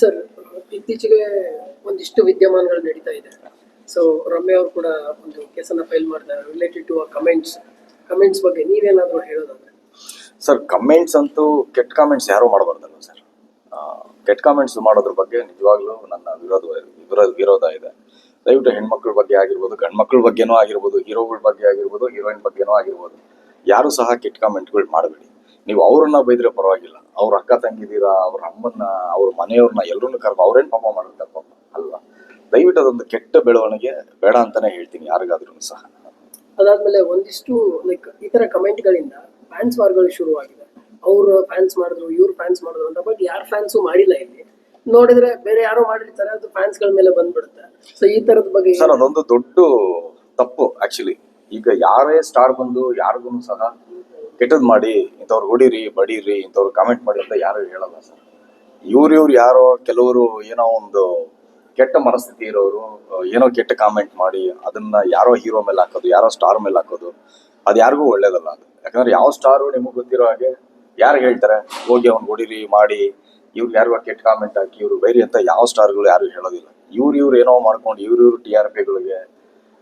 Sir, ಇತ್ತೀಚೆಗೆ ಒಂದಿಷ್ಟು ವಿದ್ಯಮಾನಗಳು ನಡೀತಾ ಇದೆ. ಸೊ ರಮ್ಯ ಅವರು ಕೂಡ ಒಂದು ಕೇಸನ್ನ ಫೈಲ್ ಮಾಡಿದ್ದಾರೆ ರಿಲೇಟೆಡ್ ಟು ಆ ಕಮೆಂಟ್ಸ್ ಕಮೆಂಟ್ಸ್ ಬಗ್ಗೆ ನೀವೇನಾದರೂ ಹೇಳೋದಾದ್ರೆ. ಸರ್ ಕಮೆಂಟ್ಸ್ ಅಂತೂ ಕೆಟ್ಟ ಕಾಮೆಂಟ್ಸ್ ಯಾರು ಮಾಡಬಾರ್ದಲ್ಲ ಸರ್? ಕೆಟ್ಟ ಕಾಮೆಂಟ್ಸ್ ಮಾಡೋದ್ರ ಬಗ್ಗೆ ನಿಜವಾಗ್ಲೂ ನನ್ನ ವಿರೋಧ ವಿರೋಧ ವಿರೋಧ ಇದೆ. ದಯವಿಟ್ಟು ಹೆಣ್ಮಕ್ಳ ಬಗ್ಗೆ ಆಗಿರ್ಬೋದು, ಗಂಡ್ಮಕ್ಳ ಬಗ್ಗೆನೂ ಆಗಿರ್ಬೋದು, ಹೀರೋಗಳ ಬಗ್ಗೆ ಆಗಿರ್ಬೋದು ಹೀರೋಯಿನ್ ಬಗ್ಗೆನೂ ಆಗಿರ್ಬೋದು, ಯಾರು ಸಹ ಕೆಟ್ಟ ಕಾಮೆಂಟ್ಗಳು ಮಾಡಬೇಡಿ. ನೀವು ಅವ್ರನ್ನ ಬೈದ್ರೆ ಪರವಾಗಿಲ್ಲ. ಅವ್ರ ಅಕ್ಕ ತಂಗಿದೀರ ಅವ್ರ ಅಮ್ಮನ್ನ ಅವ್ರ ಮನೆಯವ್ರನ್ನ ಎಲ್ಲರನ್ನೂ ಕರ್ದು ಅವ್ರೇನ್ ಪಾಪ ಮಾಡಿರ್ತಾರೆ ಪಾಪ. ಅಲ್ವಾ? ದಯವಿಟ್ಟು ಅದೊಂದು ಕೆಟ್ಟ ಬೆಳವಣಿಗೆ ಬೇಡ ಅಂತಾನೆ ಹೇಳ್ತೀನಿ ಯಾರಿಗಾದ್ರೂ ಸಹ. ಅದಾದ್ಮೇಲೆ ಒಂದಿಷ್ಟು ಲೈಕ್ ಈ ತರ ಕಮೆಂಟ್ಗಳಿಂದ ಫ್ಯಾನ್ಸ್ ವಾರ್ಗಳು ಶುರುವಾಗಿದೆ. ಅವ್ರು ಫ್ಯಾನ್ಸ್ ಮಾಡಿದ್ರು ಇವ್ರು ಫ್ಯಾನ್ಸ್ ಮಾಡಿದ್ರು ಅಂತ ಬಟ್ ಯಾರು ಫ್ಯಾನ್ಸು ಮಾಡಿಲ್ಲ ಇಲ್ಲಿ. ನೋಡಿದ್ರೆ ಬೇರೆ ಯಾರೋ ಮಾಡಿರ್ತಾರೆ ಅದು ಫ್ಯಾನ್ಸ್ಗಳ ಮೇಲೆ ಬಂದ್ಬಿಡುತ್ತೆ. ಸೊ ಈ ತರದ ಬಗ್ಗೆ ಸರ್ ಅದೊಂದು ದೊಡ್ಡ ತಪ್ಪು ಆಕ್ಚುಲಿ ಈಗ ಯಾರೇ ಸ್ಟಾರ್ ಬಂದು ಯಾರಿಗೂ ಸಹ ಕೆಟ್ಟದ್ ಮಾಡಿ, ಇಂಥವ್ರು ಹೊಡೀರಿ, ಬಡೀರಿ, ಇಂಥವ್ರು ಕಾಮೆಂಟ್ ಮಾಡಿ ಅಂತ ಯಾರು ಹೇಳಲ್ಲ ಸರ್. ಇವ್ರು ಇವ್ರು ಯಾರೋ ಕೆಲವರು ಏನೋ ಒಂದು ಕೆಟ್ಟ ಮನಸ್ಥಿತಿ ಇರೋರು ಏನೋ ಕೆಟ್ಟ ಕಾಮೆಂಟ್ ಮಾಡಿ, ಅದನ್ನ ಯಾರೋ ಹೀರೋ ಮೇಲೆ ಹಾಕೋದು, ಯಾರೋ ಸ್ಟಾರ್ ಮೇಲೆ ಹಾಕೋದು, ಅದು ಯಾರಿಗೂ ಒಳ್ಳೇದಲ್ಲ ಅದು. ಯಾಕಂದ್ರೆ ಯಾವ ಸ್ಟಾರು ನಿಮಗೆ ಗೊತ್ತಿರೋ ಹಾಗೆ ಯಾರು ಹೇಳ್ತಾರೆ, ಹೋಗಿ ಅವ್ನು ಹೊಡೀರಿ, ಮಾಡಿ, ಇವ್ರು ಯಾರು ಕೆಟ್ಟ ಕಾಮೆಂಟ್ ಹಾಕಿ, ಇವ್ರು ಬೈರಿ ಅಂತ ಯಾವ ಸ್ಟಾರ್ಗಳು ಯಾರು ಹೇಳೋದಿಲ್ಲ. ಇವ್ರು ಇವ್ರು ಏನೋ ಮಾಡ್ಕೊಂಡು ಇವ್ರು ಇವ್ರು ಟಿ ಆರ್ ಪಿಗಳಿಗೆ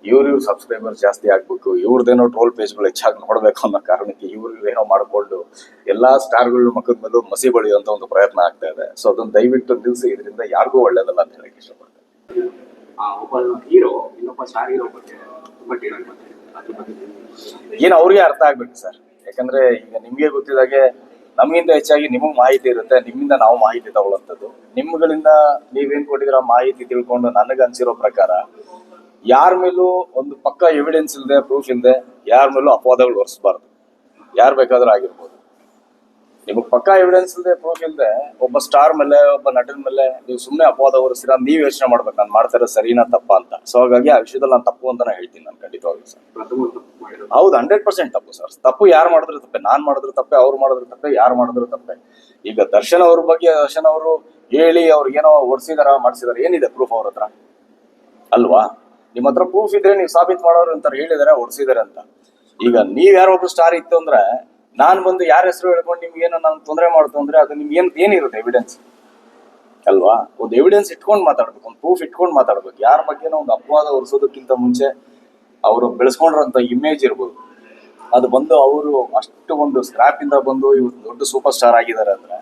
ಇವ್ರು ಇವ್ರ ಸಬ್ಸ್ಕ್ರೈಬರ್ಸ್ ಜಾಸ್ತಿ ಆಗ್ಬೇಕು ಇವ್ರದ್ದೇನೋ ಟ್ರೋಲ್ ಪೇಜ್ಗಳು ಹೆಚ್ಚಾಗಿ ನೋಡ್ಬೇಕು ಅನ್ನೋ ಕಾರಣಕ್ಕೆ ಇವ್ರು ಏನೋ ಮಾಡಿಕೊಂಡು ಎಲ್ಲಾ ಸ್ಟಾರ್ಗಳ ಮಕ್ಕದ ಮೇಲೂ ಮಸಿ ಬಳಿಯುವಂತ ಒಂದು ಪ್ರಯತ್ನ ಆಗ್ತಾ ಇದೆ. ಸೊ ಅದನ್ನ ದಯವಿಟ್ಟು ನಿಲ್ಸಿ ಇದರಿಂದ ಯಾರಿಗೂ ಒಳ್ಳೇದಲ್ಲ ಅಂತ ಹೇಳಕ್ ಇಷ್ಟಪಡ್ತೇನೆ. ಒಬ್ಬ ಹೀರೋ ಇನ್ನೊಬ್ಬ ಸ್ಟಾರ್ ಹೀರೋ ಬಗ್ಗೆ ಏನು ಅವ್ರಿಗೆ ಅರ್ಥ ಆಗ್ಬೇಕು ಸರ್. ಯಾಕಂದ್ರೆ ಈಗ ನಿಮ್ಗೆ ಗೊತ್ತಿದಾಗೆ ನಮಗಿಂತ ಹೆಚ್ಚಾಗಿ ನಿಮಗ್ ಮಾಹಿತಿ ಇರುತ್ತೆ ನಿಮ್ಮಿಂದ ನಾವು ಮಾಹಿತಿ ತಗೊಳ್ಳೋಂಥದ್ದು. ನಿಮ್ಗಳಿಂದ ನೀವೇನ್ ಕೊಟ್ಟಿದ್ರ ಮಾಹಿತಿ ತಿಳ್ಕೊಂಡು ನನಗೆ ಅನ್ಸಿರೋ ಪ್ರಕಾರ ಯಾರ ಮೇಲೂ ಒಂದು ಪಕ್ಕ ಎವಿಡೆನ್ಸ್ ಇಲ್ಲದೆ ಪ್ರೂಫ್ ಇಲ್ಲದೆ ಯಾರ ಮೇಲೂ ಅಪವಾದಗಳು ಹೊರಿಸಬಾರ್ದು ಯಾರು ಬೇಕಾದ್ರೂ ಆಗಿರ್ಬೋದು. ನಿಮಗೆ ಪಕ್ಕ ಎವಿಡೆನ್ಸ್ ಇಲ್ಲದೆ ಪ್ರೂಫ್ ಇಲ್ಲದೆ ಒಬ್ಬ ಸ್ಟಾರ್ ಮೇಲೆ ಒಬ್ಬ ನಟನ ಮೇಲೆ ನೀವು ಸುಮ್ಮನೆ ಅಪವಾದ ಹೊರಿಸಿರ ನೀವು ಯೋಚನೆ ಮಾಡ್ಬೇಕು. ನಾನು ಮಾಡ್ತಾರೆ ಸರಿನಾ ತಪ್ಪ ಅಂತ. ಸೊ ಹಾಗಾಗಿ ಆ ವಿಷಯದಲ್ಲಿ ನಾನು ತಪ್ಪು ಅಂತ ನಾನು ಹೇಳ್ತೀನಿ ನಾನು ಖಂಡಿತವಾಗಿ ಸರ್. ಹೌದು ಹಂಡ್ರೆಡ್ ಪರ್ಸೆಂಟ್ ತಪ್ಪು ಸರ್. ತಪ್ಪು ಯಾರು ಮಾಡಿದ್ರು ತಪ್ಪೆ ನಾನು ಮಾಡಿದ್ರು ತಪ್ಪೆ ಅವ್ರು ಮಾಡಿದ್ರು ತಪ್ಪೆ ಯಾರು ಮಾಡಿದ್ರು ತಪ್ಪೆ. ಈಗ ದರ್ಶನ್ ಅವ್ರ ಬಗ್ಗೆ ದರ್ಶನ್ ಅವರು ಹೇಳಿ ಅವ್ರಿಗೇನೋ ಓಡಿಸಿದಾರ ಮಾಡಿಸಿದಾರ ಏನಿದೆ ಪ್ರೂಫ್ ಅವ್ರ ಹತ್ರ? ಅಲ್ವಾ? ನಿಮ್ಮ ಹತ್ರ ಪ್ರೂಫ್ ಇದ್ರೆ ನೀವು ಸಾಬೀತ್ ಮಾಡೋರು ಅಂತ ಹೇಳಿದಾರೆ ಓಡಿಸಿದಾರೆ ಅಂತ. ಈಗ ನೀವ್ ಯಾರೋ ಒಬ್ರು ಸ್ಟಾರ್ ಇತ್ತು ಅಂದ್ರೆ ನಾನು ಬಂದು ಯಾರ ಹೆಸರು ಹೇಳ್ಕೊಂಡು ನಿಮ್ಗೆ ಏನೋ ನಾನು ತೊಂದರೆ ಮಾಡ್ತು ಅಂದ್ರೆ ಅದು ನಿಮ್ಗೆ ಏನ್ ಏನಿರುತ್ತೆ ಎವಿಡೆನ್ಸ್ ಅಲ್ವಾ? ಒಂದು ಎವಿಡೆನ್ಸ್ ಇಟ್ಕೊಂಡು ಮಾತಾಡ್ಬೇಕು, ಒಂದು ಪ್ರೂಫ್ ಇಟ್ಕೊಂಡು ಮಾತಾಡ್ಬೇಕು. ಯಾರ ಬಗ್ಗೆನೋ ಒಂದು ಅಪವಾದ ಹೊರಿಸೋದಕ್ಕಿಂತ ಮುಂಚೆ ಅವರು ಬೆಳೆಸ್ಕೊಂಡಿರೋಂಥ ಇಮೇಜ್ ಇರ್ಬೋದು. ಅದು ಬಂದು ಅವರು ಅಷ್ಟು ಒಂದು ಸ್ಕ್ರಾಪ್ ಇಂದ ಬಂದು ಇವ್ರು ದೊಡ್ಡ ಸೂಪರ್ ಸ್ಟಾರ್ ಆಗಿದ್ದಾರೆ ಅಂದ್ರೆ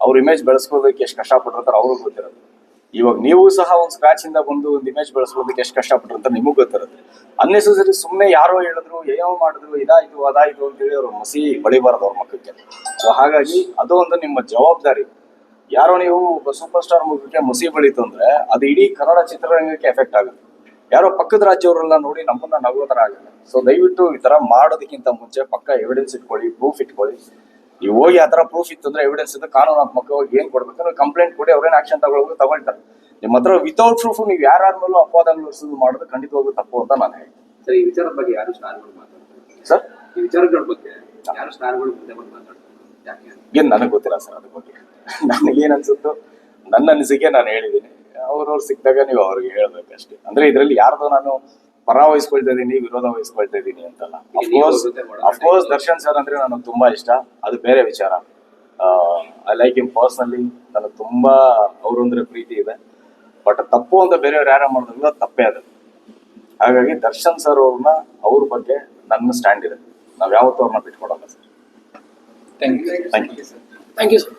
ಅವ್ರ ಇಮೇಜ್ ಬೆಳೆಸ್ಕೋದಕ್ಕೆ ಎಷ್ಟು ಕಷ್ಟಪಟ್ಟಿರ್ತಾರೆ ಅವ್ರಿಗೆ ಗೊತ್ತಿರೋದು ಇವಾಗ ನೀವು ಸಹ ಒಂದು ಸ್ಕ್ರಾಚ್ ಇಂದ ಬಂದು ಒಂದು ಇಮೇಜ್ ಬೆಳೆಸ್ಕೊಳ್ಳೋದಕ್ಕೆ ಎಷ್ಟು ಅಂತ ನಿಮಗೂ ಗೊತ್ತಿರುತ್ತೆ. ಅನ್ನೆಸರಿ ಸುಮ್ಮನೆ ಯಾರೋ ಹೇಳಿದ್ರು, ಏನೋ ಮಾಡಿದ್ರು ಇದಾಯ್ತು ಅದಾಯ್ತು ಅಂತೇಳಿ ಅವ್ರ ಮಸಿ ಬಳಿಬಾರದು ಅವ್ರ ಮಕ್ಕಳಿಗೆ. ಸೊ ಹಾಗಾಗಿ ಅದು ಒಂದು ನಿಮ್ಮ ಜವಾಬ್ದಾರಿ. ಯಾರೋ ನೀವು ಸೂಪರ್ ಸ್ಟಾರ್ ಮುಖಕ್ಕೆ ಮಸಿ ಬಳಿತು ಅಂದ್ರೆ ಅದು ಇಡೀ ಕನ್ನಡ ಚಿತ್ರರಂಗಕ್ಕೆ ಎಫೆಕ್ಟ್ ಆಗುತ್ತೆ. ಯಾರೋ ಪಕ್ಕದ ರಾಜ್ಯವರೆಲ್ಲ ನೋಡಿ ನಮ್ಮನ್ನ ನಗೋ ಥರ ಆಗುತ್ತೆ. ಸೊ ದಯವಿಟ್ಟು ಈ ತರ ಮಾಡೋದಕ್ಕಿಂತ ಮುಂಚೆ ಪಕ್ಕ ಎವಿಡೆನ್ಸ್ ಇಟ್ಕೊಳ್ಳಿ ಪ್ರೂಫ್ ಇಟ್ಕೊಳ್ಳಿ. ನೀವು ಹೋಗಿ ಆ ತರ ಪ್ರೂಫ್ ಇತ್ತು ಅಂದ್ರೆ ಎವಿಡೆನ್ಸ್ ಇತ್ತು ಕಾನೂನಾತ್ಮಕವಾಗಿ ಏನು ಕೊಡ್ಬೇಕು ಕಂಪ್ಲೇಂಟ್ ಕೊಡಿ ಅವ್ರೇನ್ ಆಕ್ಷನ್ ತಗೊಳ್ಳೋದು ತಗೊಳ್ತಾರೆ. ನಿಮ್ಮ ಹತ್ರ ವಿತೌಟ್ ಪ್ರೂಫ್ ನೀವು ಯಾರ ಮೇಲೂ ಅಪವಾದಗಳು ಮಾಡೋದು ಖಂಡಿತವಾಗ್ಲೂ ತಪ್ಪು ಅಂತ ನಾನು ಹೇಳ್ತೀನಿ. ಸರ್ ಈ ವಿಚಾರದ ಬಗ್ಗೆ ಯಾರು ಸ್ನಾನಗಳು ಮಾತಾಡ್ತಾರೆ? ಸರ್? ಈ ವಿಚಾರಗಳ ಬಗ್ಗೆ ಯಾರು ಸ್ನಾನಗಳು ಮುಂದೆ ಬಂದು ಮಾತಾಡ್ತಾರೆ? ಏನ್ ನನಗೆ ಗೊತ್ತಿಲ್ಲ ಸರ್ ಅದ್ರ ಬಗ್ಗೆ. ನನಗೇನು ಅನ್ಸುತ್ತೋ ನನ್ನ ಅನಿಸಿಕೆ ನಾನು ಹೇಳಿದ್ದೀನಿ. ಅವ್ರವ್ರು ಸಿಕ್ಕಿದಾಗ ನೀವು ಅವ್ರಿಗೆ ಹೇಳ್ಬೇಕಷ್ಟೇ. ಅಂದ್ರೆ ಇದರಲ್ಲಿ ಯಾರ್ದೋ ನಾನು ಪರ ವಹಿಸ್ಕೊಳ್ತಾ ಇದೀನಿ ವಿರೋಧ ವಹಿಸ್ಕೊಳ್ತಾ ಇದೀನಿ ಅಂತಲ್ಲ ಅಫ್ಕೋರ್ಸ್ ಅಫ್ಕೋರ್ಸ್ ದರ್ಶನ್ ಸರ್ ಅಂದ್ರೆ ನನಗೆ ತುಂಬಾ ಇಷ್ಟ. ಅದು ಬೇರೆ ವಿಚಾರ. ಐ ಲೈಕ್ ಇಮ್ ಪರ್ಸನಲಿ ನನಗೆ ತುಂಬಾ ಅವರು ಅಂದ್ರೆ ಪ್ರೀತಿ ಇದೆ. ಬಟ್ ತಪ್ಪು ಅಂತ ಬೇರೆಯವ್ರು ಯಾರ ಮಾಡಿದ್ರು ಅದು ತಪ್ಪೇ ಅದು. ಹಾಗಾಗಿ ದರ್ಶನ್ ಸರ್ ಅವ್ರನ್ನ ಅವ್ರ ಬಗ್ಗೆ ನನ್ನ ಸ್ಟ್ಯಾಂಡ್ ಇದೆ. ನಾವ್ ಯಾವತ್ತೂ ಅವ್ರನ್ನ ಬಿಟ್ಕೊಡಲ್ಲ sir thank you sir thank you sir